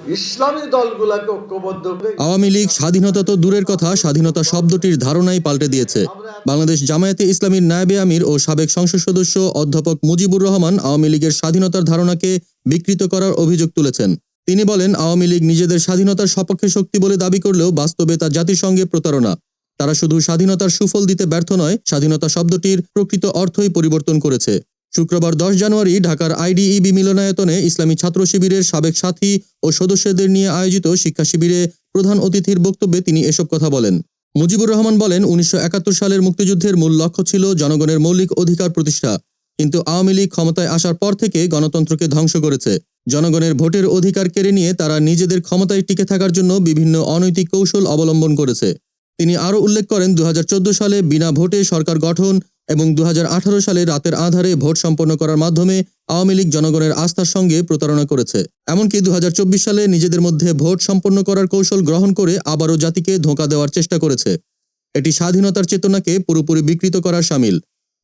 ইসলামী ঐক্যবদ্ধ আওয়ামী লীগ স্বাধীনতা তো দূরের কথা, স্বাধীনতা শব্দটির ধারণাই পাল্টে দিয়েছে। বাংলাদেশ জামায়াতে ইসলামীর নায়েবে আমির ও সাবেক সংসদ সদস্য অধ্যাপক মুজিবুর রহমান আওয়ামী লীগের স্বাধীনতার ধারণাকে বিকৃত করার অভিযোগ তুলেছেন। তিনি বলেন, আওয়ামী লীগ নিজেদের স্বাধীনতার সপক্ষে শক্তি বলে দাবি করলেও বাস্তবে তা জাতিসংঘে প্রতারণা। তারা শুধু স্বাধীনতার সুফল দিতে ব্যর্থ নয়, স্বাধীনতা শব্দটির প্রকৃত অর্থই পরিবর্তন করেছে। শুক্রবার দশ জানুয়ারি ঢাকার আইডিইবি মিলনায়তনে ইসলামী ছাত্র শিবিরের সাবেক সাথী ও সদস্যদের নিয়ে আয়োজিত শিক্ষা শিবিরে প্রধান অতিথির বক্তব্যে তিনি এসব কথা বলেন। মুজিবুর রহমান বলেন, উনিশশো একাত্তর সালের মুক্তিযুদ্ধের মূল লক্ষ্য ছিল জনগণের মৌলিক অধিকার প্রতিষ্ঠা। কিন্তু আওয়ামী লীগ ক্ষমতায় আসার পর থেকে গণতন্ত্রকে ধ্বংস করেছে। জনগণের ভোটের অধিকার কেড়ে নিয়ে তারা নিজেদের ক্ষমতায় টিকে থাকার জন্য বিভিন্ন অনৈতিক কৌশল অবলম্বন করেছে। তিনি আরও উল্লেখ করেন দু হাজার চোদ্দ সালে বিনা ভোটে সরকার গঠন এবং দু হাজার আঠারো সালে রাতের আধারে ভোট সম্পন্ন করার মাধ্যমে আওয়ামী লীগ জনগণের আস্থার সঙ্গে প্রতারণা করেছে। এমনকি দুই হাজার চব্বিশ সালে নিজেদের মধ্যে ভোট সম্পন্ন করার কৌশল গ্রহণ করে আবারও জাতিকে ধোঁকা দেওয়ার চেষ্টা করেছে। এটি স্বাধীনতার চেতনাকে পুরোপুরি বিকৃত করার সামিল।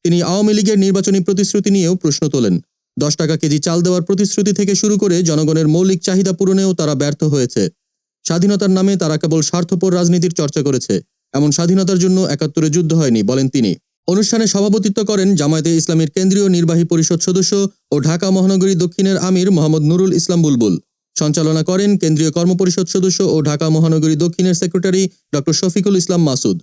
তিনি আওয়ামী লীগের নির্বাচনী প্রতিশ্রুতি নিয়েও প্রশ্ন তোলেন। দশ টাকা কেজি চাল দেওয়ার প্রতিশ্রুতি থেকে শুরু করে জনগণের মৌলিক চাহিদা পূরণেও তারা ব্যর্থ হয়েছে। স্বাধীনতার নামে তারা কেবল স্বার্থপর রাজনীতির চর্চা করেছে। এমন স্বাধীনতার জন্য একাত্তরে যুদ্ধ হয়নি, বলেন তিনি। অনুষ্ঠানে সভাপতিত্ব করেন জামায়াতে ইসলামীর কেন্দ্রীয় নির্বাহী পরিষদ সদস্য ও ঢাকা মহানগরী দক্ষিণের আমির মোহাম্মদ নুরুল ইসলাম বুলবুল। সঞ্চালনা করেন কেন্দ্রীয় কর্মপরিষদ সদস্য ও ঢাকা মহানগরী দক্ষিণের সেক্রেটারি ডক্টর শফিকুল ইসলাম মাসুদ।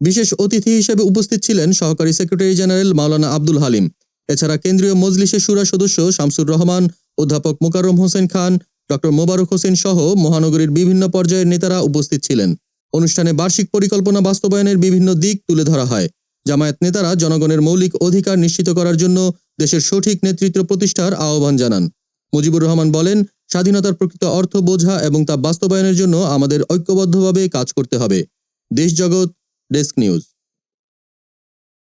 বিশেষ অতিথি হিসেবে উপস্থিত ছিলেন সহকারী সেক্রেটারি জেনারেল মাওলানা আব্দুল হালিম। এছাড়া কেন্দ্রীয় মজলিসের সুরা সদস্য শামসুর রহমান, অধ্যাপক মোকাররম হোসেন খান ডক্টর মোবারক হোসেন সহ মহানগরীর বিভিন্ন পর্যায়ের নেতারা উপস্থিত ছিলেন। অনুষ্ঠানে বার্ষিক পরিকল্পনা বাস্তবায়নের বিভিন্ন দিক তুলে ধরা হয়। জামায়াত নেতারা জনগণের মৌলিক অধিকার নিশ্চিত করার জন্য দেশের সঠিক নেতৃত্ব প্রতিষ্ঠার আহ্বান জানান। মুজিবুর রহমান বলেন, স্বাধীনতার প্রকৃত অর্থ বোঝা এবং তা বাস্তবায়নের জন্য আমাদের ঐক্যবদ্ধভাবে কাজ করতে হবে। দেশ জগৎ, ডেস্ক নিউজ।